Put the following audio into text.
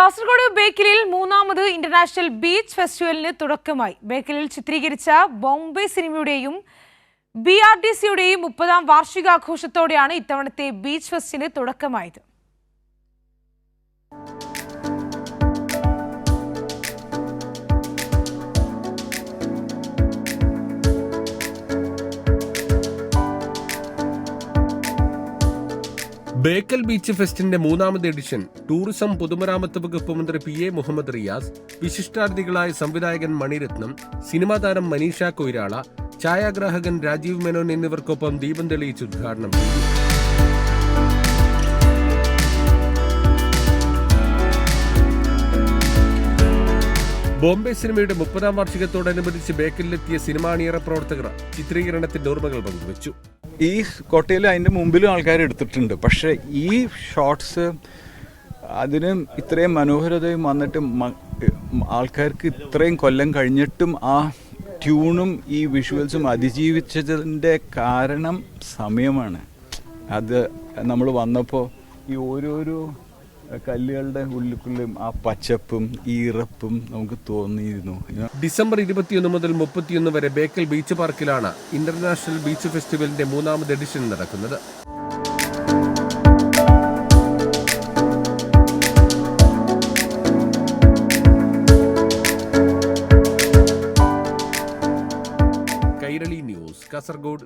കാസർഗോഡ് ബേക്കലിൽ മൂന്നാമത് international beach ഫെസ്റ്റിവലിന് തുടക്കമായി. ബേക്കലിൽ ചിത്രീകരിച്ച ബോംബെ സിനിമയുടെയും ബി ആർ ഡി സിയുടെയും മുപ്പതാം വാർഷികാഘോഷത്തോടെയാണ് ഇത്തവണത്തെ ബീച്ച് ഫെസ്റ്റിന് തുടക്കമായത്. ബേക്കൽ ബീച്ച് ഫെസ്റ്റിന്റെ മൂന്നാമത് എഡിഷൻ ടൂറിസം പൊതുമരാമത്ത് വകുപ്പ് മന്ത്രി പി എ മുഹമ്മദ് റിയാസ് വിശിഷ്ടാതിഥികളായ സംവിധായകൻ മണിരത്നം സിനിമാ താരം മനീഷ കൊയ്രാള ഛായാഗ്രാഹകൻ രാജീവ് മേനോൻ എന്നിവർക്കൊപ്പം ദീപം തെളിയിച്ച് ഉദ്ഘാടനം ചെയ്തു. ബോംബെ സിനിമയുടെ മുപ്പതാം വാർഷികത്തോടനുബന്ധിച്ച് ബേക്കലിലെത്തിയ സിനിമാണിയറ പ്രവർത്തകർ ചിത്രീകരണത്തിന്റെ ഓർമ്മകൾ പങ്കുവച്ചു. ഈ കോട്ടയിൽ അതിന്റെ മുമ്പിലും ആൾക്കാർ എടുത്തിട്ടുണ്ട്. പക്ഷേ ഈ ഷോട്ട്സ് അതിന് ഇത്രയും മനോഹരതയും വന്നിട്ട് ആൾക്കാർക്ക് ഇത്രയും കൊല്ലം കഴിഞ്ഞിട്ടും ആ ട്യൂണും ഈ വിഷ്വൽസും അതിജീവിച്ചതിന്റെ കാരണം സമയമാണ്. അത് നമ്മൾ വന്നപ്പോൾ ഈ ഓരോരോ കല്ലുകളുടെ ഉള്ളിക്കുള്ളും ആ പച്ചപ്പും ഈറപ്പും നമുക്ക് തോന്നിയിരുന്നു. ഡിസംബർ ഇരുപത്തിയൊന്ന് മുതൽ മുപ്പത്തിയൊന്ന് വരെ ബേക്കൽ ബീച്ച് പാർക്കിലാണ് ഇന്റർനാഷണൽ ബീച്ച് ഫെസ്റ്റിവലിന്റെ മൂന്നാമത് എഡിഷൻ നടക്കുന്നത്. കൈരളി ന്യൂസ് കാസർഗോഡ്.